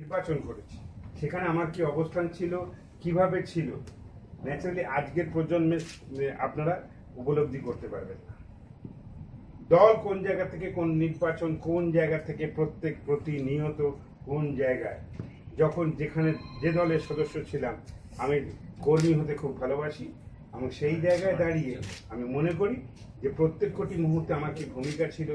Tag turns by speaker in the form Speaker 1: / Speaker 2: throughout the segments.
Speaker 1: নির্বাচন করেছি। সেখানে আমার কি অবস্থান ছিল, কীভাবে ছিল? ন্যাচারালি আজকের প্রজন্মে আপনারা উপলব্ধি করতে পারবেন না। দল কোন জায়গা থেকে কোন নির্বাচন, কোন জায়গা থেকে প্রত্যেক প্রতিনিয়ত কোন জায়গায়? যখন যেখানে যে দলের সদস্য ছিলাম, আমি কর্মী হতে খুব ভালোবাসি। এবং সেই জায়গায় দাঁড়িয়ে আমি মনে করি যে প্রত্যেক কোটি মুহূর্তে আমার কি ভূমিকা ছিল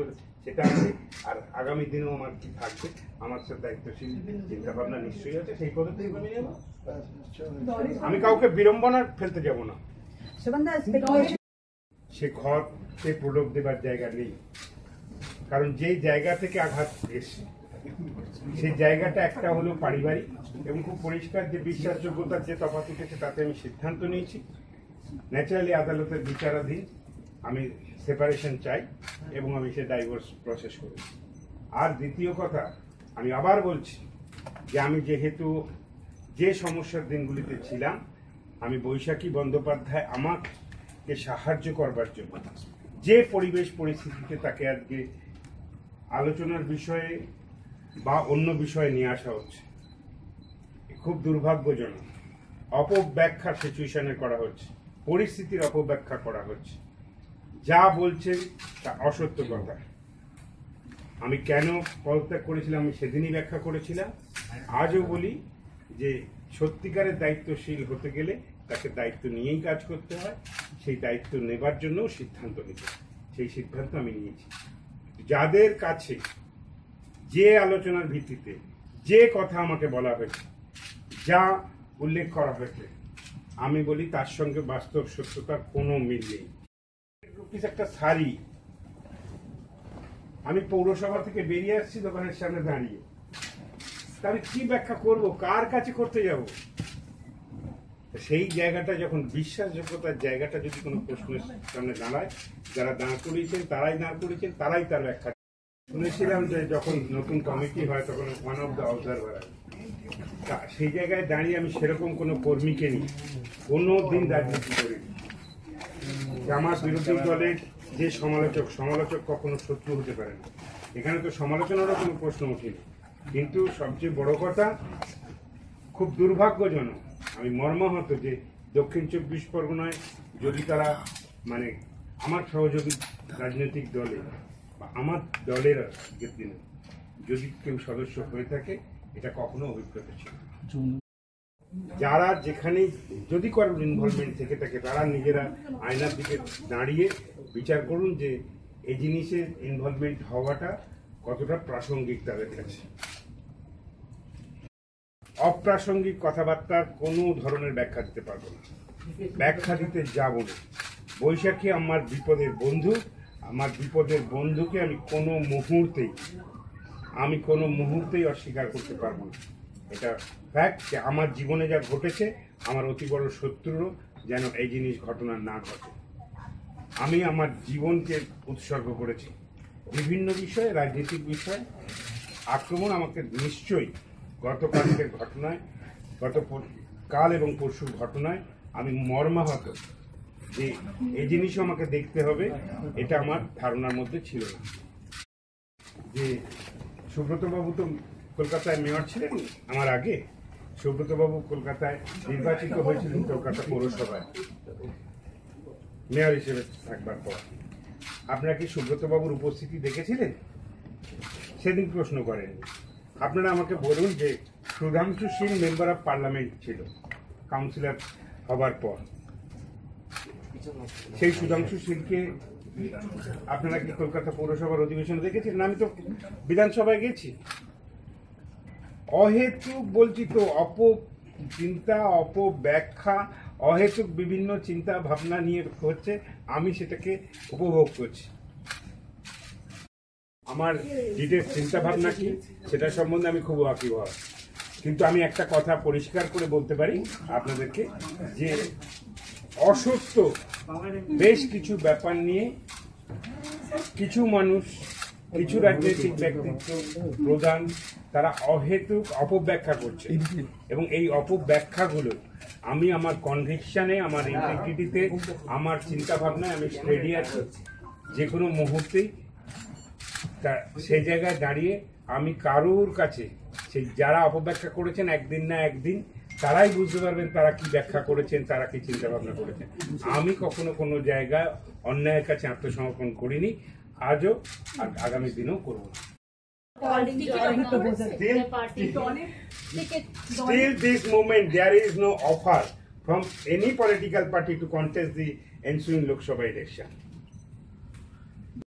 Speaker 1: সেটা আছে আর আগামী দিনেও আমার কি থাকবে আমার সাথে দায়িত্বশীল চিন্তা ভাবনা নিশ্চয়ই আছে সেই পদক্ষেপ আমি নেব। আমি কাউকে বিড়ম্বনা ফেলতে যাব না। সে ঘরকে প্রলোভ দেবার জায়গা নেই। কারণ যেই জায়গা থেকে আঘাত এসে সেই জায়গাটা একটা হলো পারিবারিক এবং খুব পরিষ্কার যে বিশ্বাসযোগ্যতার যে তফাৎ উঠেছে তাতে আমি সিদ্ধান্ত নিয়েছি। ন্যাচারালি আদালতের বিচারাধীন। আমি সেপারেশন চাই এবং আমি সে ডাইভোর্স প্রসেস করি আর দ্বিতীয় কথা, আমি আবার বলছি যে আমি যেহেতু যে সমস্যার দিনগুলিতে ছিলাম, আমি বৈশাখী বন্দ্যোপাধ্যায় আমাকে সাহায্য করবার জন্য, যে পরিবেশ পরিস্থিতিতে তাকে আজকে আলোচনার বিষয়ে বা অন্য বিষয়ে নিয়ে আসা হচ্ছে, খুব দুর্ভাগ্যজনক, অপব্যাখ্যা সিচুয়েশনে করা হচ্ছে। পরিস্থিতির অপব্যাখ্যা করা হচ্ছে। যা বলছেন তা অসত্য কথা। আমি কেন পদত্যাগ করেছিলাম, আমি সেদিনই ব্যাখ্যা করেছিলাম। আজও বলি যে সত্যিকারের দায়িত্বশীল হতে গেলে তাকে দায়িত্ব নিয়েই কাজ করতে হয়। সেই দায়িত্ব নেবার জন্যও সিদ্ধান্ত নিতে সেই সিদ্ধান্ত আমি নিয়েছি। যাদের কাছে যে আলোচনার ভিত্তিতে যে কথা আমাকে বলা হয়েছে, যা উল্লেখ করা হয়েছে আমি বলি তার সঙ্গে বাস্তব সত্যতার কোনো মিল নেই। রুপিস একটা শাড়ি। আমি পৌরসভা থেকে বেরিয়ে আসছি দোকানের সামনে দাঁড়িয়ে। আমি কি ব্যাখ্যা করব? কার কাছে করতে যাব? সেই জায়গাটা যখন বিশ্বাসযোগ্যতার জায়গাটা যদি কোনো প্রশ্নের সামনে দাঁড়ায়, যারা দাঁড় করিয়েছেন, তারাই দাঁড় করিয়েছেন, তারাই তার ব্যাখ্যা। শুনেছিলাম যে যখন নতুন কমিটি হয়, তখন ওয়ান অফ দ্য অবজারভার সেই জায়গায় দাঁড়িয়ে আমি সেরকম কোনো কর্মীকে নিই কোনো দিন রাজনীতি করিনি। যে আমার বিরোধী দলের যে সমালোচক সমালোচক কখনো শত্রু হতে পারে না। এখানে তো সমালোচনারও কোনো প্রশ্ন ওঠেনি কিন্তু সবচেয়ে বড় কথা, খুব দুর্ভাগ্যজনক, আমি মর্মাহত যে দক্ষিণ চব্বিশ পরগনায় যদি তারা মানে আমার সহযোগী রাজনৈতিক দলে বা আমার দলের দিনে যদি কেউ সদস্য হয়ে থাকে এটা কখনো অভিজ্ঞতা ছিল যারা যেখানে যদি কারোর ইনভলভমেন্ট থেকে থাকে তারা নিজেরা আয়নার দিকে দাঁড়িয়ে বিচার করুন যে এই জিনিসের ইনভলভমেন্ট হওয়াটা কতটা প্রাসঙ্গিক তাদের কাছে। অপ্রাসঙ্গিক কথাবার্তার কোনো ধরনের ব্যাখ্যা দিতে পারব না। ব্যাখ্যা দিতে যাব না। বৈশাখী আমার বিপদের বন্ধু। আমার বিপদের বন্ধুকে আমি কোনো মুহূর্তেই আমি কোনো মুহূর্তেই অস্বীকার করতে পারব না। এটা ফ্যাক্ট যে আমার জীবনে যা ঘটেছে, আমার অতি বড় শত্রুরও যেন এই জিনিস ঘটনা না ঘটে। আমি আমার জীবনকে উৎসর্গ করেছি। বিভিন্ন বিষয়ে, রাজনৈতিক বিষয়ে। আক্রমণ আমাকে নিশ্চয়ই গতকালকের ঘটনায়, গত কাল এবং পরশুর ঘটনায় আমি মর্মাহত যে এই জিনিসও আমাকে দেখতে হবে, এটা আমার ধারণার মধ্যে ছিল না। যে সুব্রতবাবু তো কলকাতায় মেয়র ছিলেন আমার আগে। সুব্রতবাবু কলকাতায় নির্বাচিত হয়েছিলেন কলকাতা পৌরসভায়। মেয়র হিসেবে থাকবার পর। আপনারা কি সুব্রতবাবুর উপস্থিতি দেখেছিলেন? সেদিন প্রশ্ন করেন। আপনারা আমাকে বলুন যে Sudhanshu Singh member of parliament ছিল কাউন্সিলর হবার পর। সেই সুধাংশু সিংকে আপনারা কি কলকাতা পৌরসভার অধিবেশন দেখেছেন আমি তো বিধানসভায় গেছি। অহেতুক বলছি তো অপ চিন্তা অপব্যাখ্যা, অহেতুক বিভিন্ন চিন্তা ভাবনা নিয়ে হচ্ছে, আমি সেটাকে উপভোগ করছি। আমার ডিটের চিন্তা ভাবনা কি, সেটা সম্বন্ধে আমি খুব ওয়াকিবহাল কিন্তু আমি একটা কথা পরিষ্কার করে বলতে পারি আপনাদেরকে, যে অসত্য বেশ কিছু ব্যাপার নিয়ে কিছু মানুষ, কিছু রাজনৈতিক ব্যক্তিত্ব প্রধান, তারা অহেতুক অপব্যাখ্যা করছে। এবং এই অপব্যাখ্যাগুলো আমি আমার কনভিকশনে আমার ইন্টিগ্রিটিতে আমার চিন্তা ভাবনায় আমি রেডি আছি। যে কোনো মুহূর্তেই সেই জায়গায় দাঁড়িয়ে আমি কারোর কাছে, সেই যারা অপব্যাখ্যা করেছেন একদিন না একদিন তারাই বুঝতে পারবেন তারা কি ব্যাখ্যা করেছেন তারা কি চিন্তা ভাবনা করেছেন আমি কখনো কোনো জায়গায় অন্যায়ের কাছে আত্মসমর্পণ করিনি আজও আর আগামী দিনেও করব না Till this moment, there is no offer from any political party to contest the ensuing Lok Sabha election.